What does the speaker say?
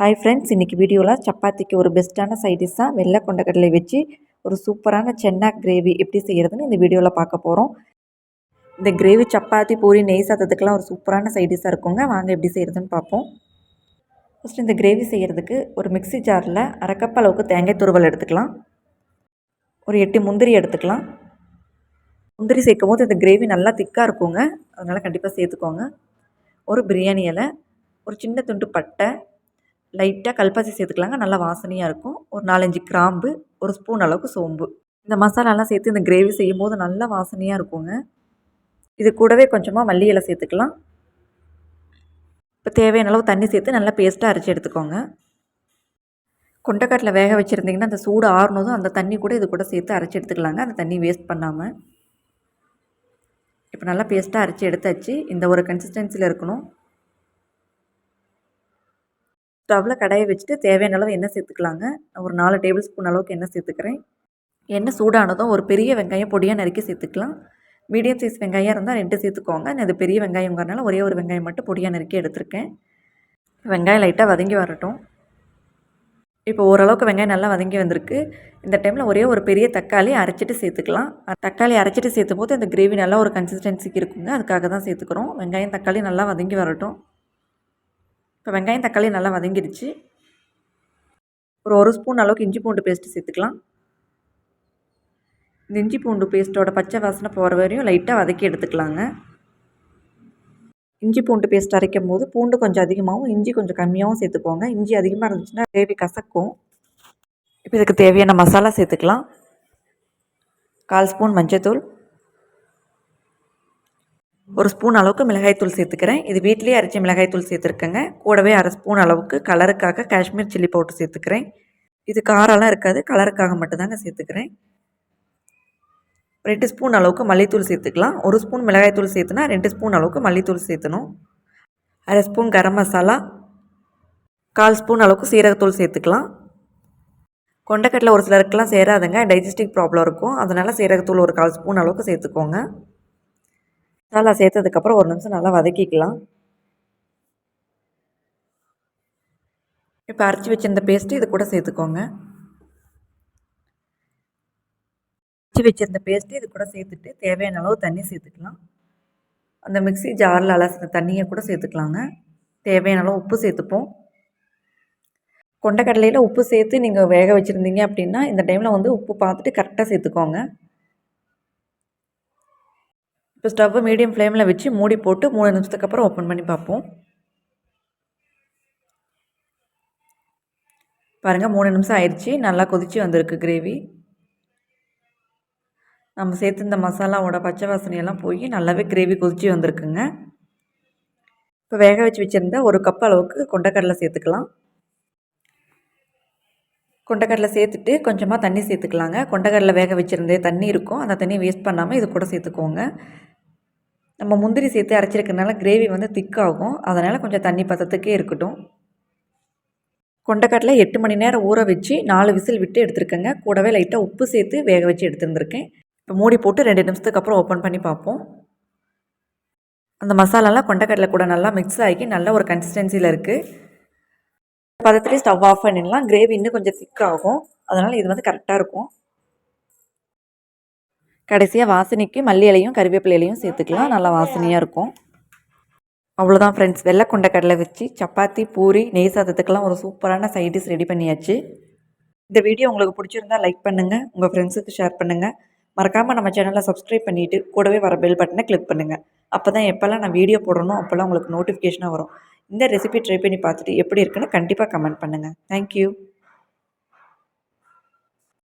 Hi friends இன்றைக்கி வீடியோவில் சப்பாத்திக்கு ஒரு பெஸ்ட்டான சைடிஷாக வெள்ளை கொண்டக்கடலை வச்சு ஒரு சூப்பரான சென்னா கிரேவி எப்படி செய்கிறதுன்னு இந்த வீடியோவில் பார்க்க போகிறோம் இந்த கிரேவி சப்பாத்தி பூரி நெய் சாதத்துக்கெலாம் ஒரு சூப்பரான சைடிஷாக இருக்குங்க. வாங்க எப்படி செய்கிறதுன்னு பார்ப்போம். ஃபஸ்ட்டு இந்த கிரேவி செய்கிறதுக்கு ஒரு மிக்சி ஜாரில் அரைக்கப்ப அளவுக்கு தேங்காய் துருவல் எடுத்துக்கலாம். ஒரு எட்டு முந்திரி எடுத்துக்கலாம். முந்திரி சேர்க்கும் போது இந்த கிரேவி நல்லா திக்காக இருக்குங்க. அதனால் கண்டிப்பாக சேர்த்துக்கோங்க. ஒரு பிரியாணி இலை ஒரு சின்ன துண்டு பட்டை லைட்டாக கல்பாசி சேர்த்துக்கலாங்க. நல்லா வாசனையாக இருக்கும். ஒரு நாலஞ்சு கிராம்பு ஒரு ஸ்பூன் அளவுக்கு சோம்பு. இந்த மசாலாலாம் சேர்த்து இந்த கிரேவி செய்யும் போது நல்லா வாசனையாக இருக்குங்க. இது கூடவே கொஞ்சமாக மல்லி இலை சேர்த்துக்கலாம். இப்போ தேவையான அளவு தண்ணி சேர்த்து நல்லா பேஸ்ட்டாக அரைச்சி எடுத்துக்கோங்க. கொண்டக்காட்டில் வேக வச்சுருந்திங்கன்னா அந்த சூடு ஆறுனதும் அந்த தண்ணி கூட இது கூட சேர்த்து அரைச்சி எடுத்துக்கலாங்க. அந்த தண்ணி வேஸ்ட் பண்ணாமல் இப்போ நல்லா பேஸ்ட்டாக அரைச்சி எடுத்தாச்சு. இந்த ஒரு கன்சிஸ்டன்சியில் இருக்கணும். ஸ்டவ்வில் கடையை வச்சுட்டு தேவையான அளவு எண்ணெய் சேர்த்துக்கலாங்க. ஒரு நாலு டேபிள் ஸ்பூன் அளவுக்கு எண்ணெய் சேர்த்துக்கிறேன். எண்ணெய் சூடானதும் ஒரு பெரிய வெங்காயம் பொடியாக நறுக்கி சேர்த்துக்கலாம். மீடியம் சைஸ் வெங்காயம் இருந்தால் ரெண்டு சேர்த்துக்கோங்க. நான் அது பெரிய வெங்காயங்கிறனால ஒரே ஒரு வெங்காயம் மட்டும் பொடியாக நறுக்கி எடுத்திருக்கேன். வெங்காயம் லைட்டாக வதங்கி வரட்டும். இப்போ ஓரளவுக்கு வெங்காயம் நல்லா வதங்கி வந்திருக்கு. இந்த டைமில் ஒரே ஒரு பெரிய தக்காளி அரைச்சிட்டு சேர்த்துக்கலாம். தக்காளி அரைச்சிட்டு சேர்த்தும் போது அந்த கிரேவி நல்லா ஒரு கன்சிஸ்டன்சிக்கு இருக்குங்க. அதுக்காக தான் சேர்த்துக்கிறோம். வெங்காயம் தக்காளி நல்லா வதங்கி வரட்டும். இப்போ வெங்காயம் தக்காளி நல்லா வதங்கிடுச்சு. ஒரு ஒரு ஸ்பூன் அளவுக்கு இஞ்சி பூண்டு பேஸ்ட்டு சேர்த்துக்கலாம். இந்த இஞ்சி பூண்டு பேஸ்ட்டோட பச்சை வாசனை போகிற வரையும் லைட்டாக வதக்கி எடுத்துக்கலாங்க. இஞ்சி பூண்டு பேஸ்ட் அரைக்கும் போது பூண்டு கொஞ்சம் அதிகமாகவும் இஞ்சி கொஞ்சம் கம்மியாகவும் சேர்த்துக்கோங்க. இஞ்சி அதிகமாக இருந்துச்சுன்னா கிரேவி கசக்கும். இப்போ இதுக்கு தேவையான மசாலா சேர்த்துக்கலாம். கால் ஸ்பூன் மஞ்சத்தூள். ஒரு ஸ்பூன் அளவுக்கு மிளகாய்த்தூள் சேர்த்துக்கிறேன். இது வீட்லேயே அரைச்ச மிளகாய்த்தூள் சேர்த்துருக்கேங்க. கூடவே அரை ஸ்பூன் அளவுக்கு கலருக்காக காஷ்மீர் சில்லி பவுடர் சேர்த்துக்கிறேன். இது காரெல்லாம் இருக்காது. கலருக்காக மட்டும்தாங்க சேர்த்துக்கிறேன். ரெண்டு ஸ்பூன் அளவுக்கு மல்லித்தூள் சேர்த்துக்கலாம். ஒரு ஸ்பூன் மிளகாய்த்தூள் சேர்த்துனா ரெண்டு ஸ்பூன் அளவுக்கு மல்லித்தூள் சேர்த்தணும். அரை ஸ்பூன் கரம் மசாலா கால் ஸ்பூன் அளவுக்கு சீரகத்தூள் சேர்த்துக்கலாம். கொண்டக்கட்டில் ஒரு சிலருக்கெல்லாம் சேராதுங்க. டைஜஸ்டிக் ப்ராப்ளம் இருக்கும். அதனால் சீரகத்தூள் ஒரு கால் ஸ்பூன் அளவுக்கு சேர்த்துக்கோங்க. மசாலா சேர்த்ததுக்கப்புறம் ஒரு நிமிஷம் நல்லா வதக்கிக்கலாம். இப்போ அரைச்சி வச்சிருந்த பேஸ்ட்டு இது கூட சேர்த்துக்கோங்க. அரைச்சி வச்சிருந்த பேஸ்ட்டு இது கூட சேர்த்துட்டு தேவையான அளவு தண்ணி சேர்த்துக்கலாம். அந்த மிக்சி ஜாரில் அலசின தண்ணியை கூட சேர்த்துக்கலாங்க. தேவையான அளவு உப்பு சேர்த்துப்போம். கொண்டக்கடலையில் உப்பு சேர்த்து நீங்கள் வேக வச்சுருந்தீங்க அப்படின்னா இந்த டைமில் வந்து உப்பு பார்த்துட்டு கரெக்டாக சேர்த்துக்கோங்க. இப்போ ஸ்டவ்வை மீடியம் ஃப்ளேமில் வச்சு மூடி போட்டு மூணு நிமிஷத்துக்கு அப்புறம் ஓப்பன் பண்ணி பார்ப்போம். பாருங்கள் மூணு நிமிஷம் ஆயிடுச்சு. நல்லா கொதித்து வந்திருக்கு கிரேவி நம்ம சேர்த்து இந்த மசாலாவோட பச்சை வாசனையெல்லாம் போய் நல்லாவே கிரேவி கொதித்து வந்திருக்குங்க. இப்போ வேக வச்சு வச்சுருந்த ஒரு கப் அளவுக்கு கொண்டக்கடலை சேர்த்துக்கலாம். கொண்டக்கடலை சேர்த்துட்டு கொஞ்சமாக தண்ணி சேர்த்துக்கலாங்க. கொண்டக்கடலை வேக வச்சுருந்தே தண்ணி இருக்கும். அந்த தண்ணியை வேஸ்ட் பண்ணாமல் இது கூட சேர்த்துக்கோங்க. நம்ம முந்திரி சேர்த்து அரைச்சிருக்கனால கிரேவி வந்து திக்காகும் அதனால் கொஞ்சம் தண்ணி பதத்துக்கே இருக்கட்டும். கொண்டக்கடலை எட்டு மணி நேரம் ஊற வச்சு நாலு விசில் விட்டு எடுத்துருக்கேங்க. கூடவே லைட்டாக உப்பு சேர்த்து வேக வச்சு எடுத்துருந்துருக்கேன். இப்போ மூடி போட்டு ரெண்டு நிமிஷத்துக்கு அப்புறம் ஓப்பன் பண்ணி பார்ப்போம். அந்த மசாலாலாம் கொண்டக்கடலை கூட நல்லா மிக்ஸ் ஆகி நல்ல ஒரு கன்சிஸ்டன்சியில் இருக்குது பதத்துலேயே ஸ்டவ் ஆஃப் பண்ணிடலாம். கிரேவி இன்னும் கொஞ்சம் திக்காகும் அதனால் இது வந்து கரெக்டாக இருக்கும். கடைசியாக வாசனைக்கு மல்லி இலையும் கருவேப்பிலை இலையும் சேர்த்துக்கலாம். நல்லா வாசனையாக இருக்கும். அவ்வளோதான் ஃப்ரெண்ட்ஸ் வெள்ளை கொண்ட கடலை வச்சு சப்பாத்தி பூரி நெய் சாதத்துக்கெல்லாம் ஒரு சூப்பரான சைடிஸ் ரெடி பண்ணியாச்சு. இந்த வீடியோ உங்களுக்கு பிடிச்சிருந்தா லைக் பண்ணுங்கள் உங்கள் ஃப்ரெண்ட்ஸுக்கு ஷேர் பண்ணுங்கள் மறக்காமல் நம்ம சேனலை சப்ஸ்கிரைப் பண்ணிவிட்டு கூடவே வர பெல் பட்டனை கிளிக் பண்ணுங்கள் அப்போ தான் எப்போல்லாம் நான் வீடியோ போடணும் அப்போல்லாம் உங்களுக்கு நோட்டிஃபிகேஷனாக வரும். இந்த ரெசிபி ட்ரை பண்ணி பார்த்துட்டு எப்படி இருக்குன்னு கண்டிப்பாக கமெண்ட் பண்ணுங்கள் தேங்க்யூ